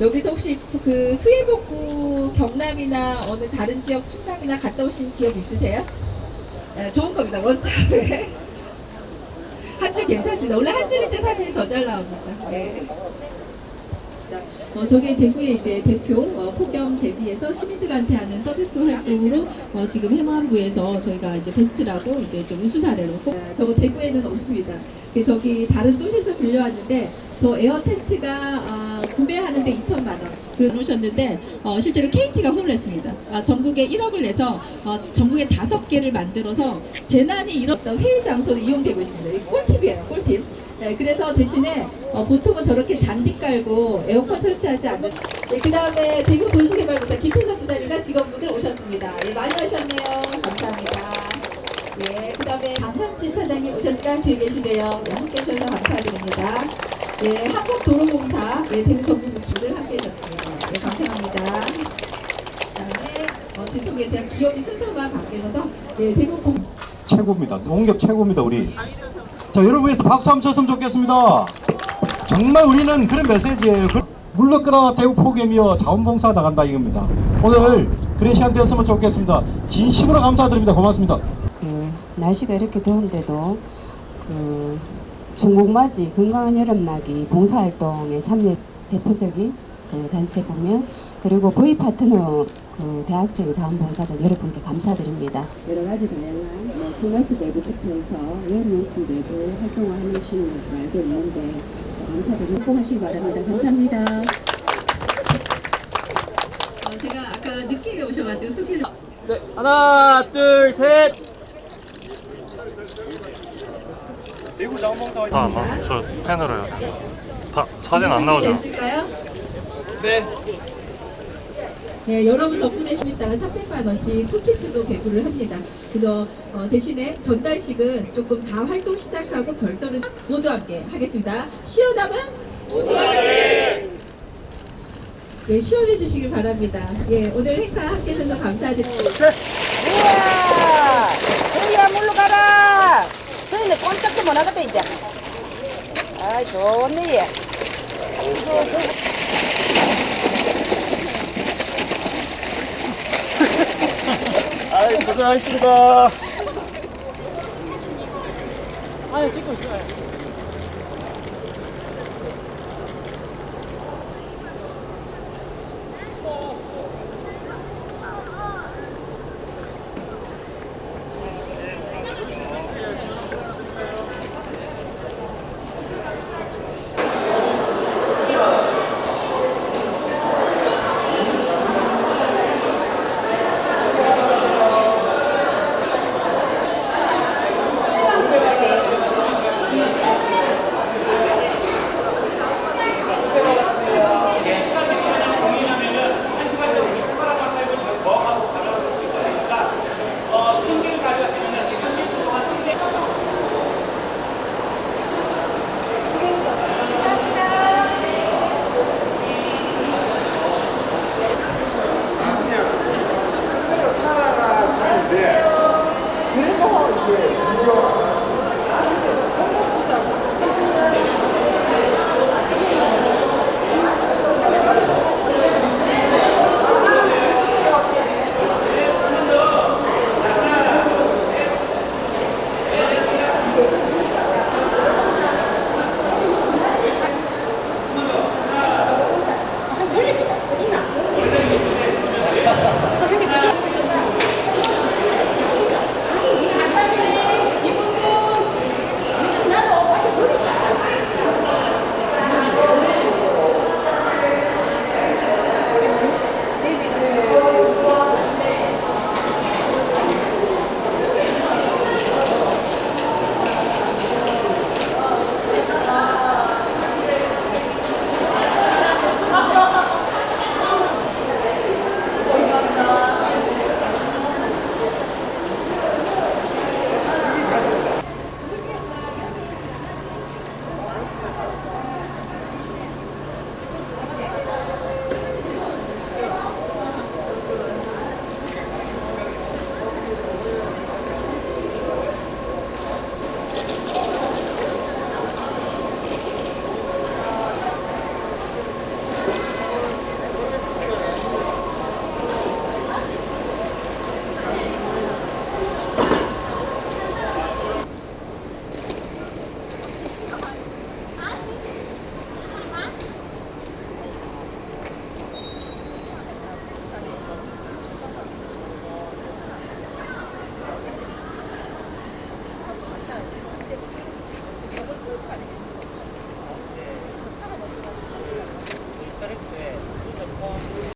여기서 혹시 그 수해복구 경남이나 어느 다른 지역 충남이나 갔다 오신 기억 있으세요? 네, 좋은 겁니다. 원탑에. 한 줄 괜찮습니다. 원래 한 줄일 때 사진이 더 잘 나옵니다. 네. 어, 저게 대구의 이제 대표 어, 폭염 대비해서 시민들한테 하는 서비스 활동으로 어, 지금 해마안부에서 저희가 이제 베스트라고 이제 좀 우수 사례로 꼭 어, 대구에는 없습니다. 그 저기 다른 도시에서 빌려왔는데 저 에어 텐트가 아, 구매하는데 2천만 원 그러셨는데 어, 실제로 KT가 홈냈습니다. 아, 전국에 1억을 내서 어, 전국에 다섯 개를 만들어서 재난이 일었던 회의 장소로 이용되고 있습니다. 이 꿀팁이에요, 꿀팁. 네, 그래서 대신에 어, 보통은 저렇게 잔디 깔고 에어컨 설치하지 않는. 네, 그 다음에 대구 도시개발부사 김태선 부장님과 직원분들 오셨습니다. 예, 많이 하셨네요. 감사합니다. 예, 그 다음에 강현진 차장님 오셨으니까 뒤에 계시네요. 예, 함께 해주셔서 감사드립니다. 예, 한국도로공사 예, 대구 정부분들 함께 해주셨습니다. 예, 감사합니다. 그 다음에 어, 지속에 제가 기업이 순서가 바뀌어서 예, 대구 공 최고입니다. 농nghiệp 최고입니다, 우리. 자, 여러분 위해서 박수 한번 쳤으면 좋겠습니다. 정말 우리는 그런 메시지예요. 그- 물러끄라 대우 폭염이여 자원봉사 나간다 이겁니다. 오늘 그런 시간 되었으면 좋겠습니다. 진심으로 감사드립니다. 고맙습니다. 그 날씨가 이렇게 더운데도 그 중국맞이 건강한 여름나기 봉사활동에 참여 대표적인 그 단체 보면 그리고 거의 파트너 그 대학생 자원봉사자 여러분께 감사드립니다. 여러 가지 다양한 뭐 청마수 내부부터 해서 여름용품 내부 활동을 하시는 것을 알고 있는데 감사드리고 행복하시기 바랍니다. 감사합니다. 어, 제가 아까 늦게 오셔가지고 소개를 네, 하나, 둘, 셋. 대구 자원봉사 다안 나와. 저 펜으로요. 다 사진 안 나오죠? 네. 네, 여러분 덕분에 10일당 300만 원치 풀키트도 배부를 합니다. 그래서 어, 대신에 전달식은 조금 다 활동 시작하고 별도로 모두 함께 하겠습니다. 시원함은 모두 함께. 예, 시원해 주시길 바랍니다. 예, 오늘 행사 함께 해주셔서 감사드립니다. 우와! 저희야 물로 가라! 저희는 꼼짝도 못 하거든, 이제. 아이, 좋네, 얘. 생하셨습니다. 아유, 찍고 있어요. 네.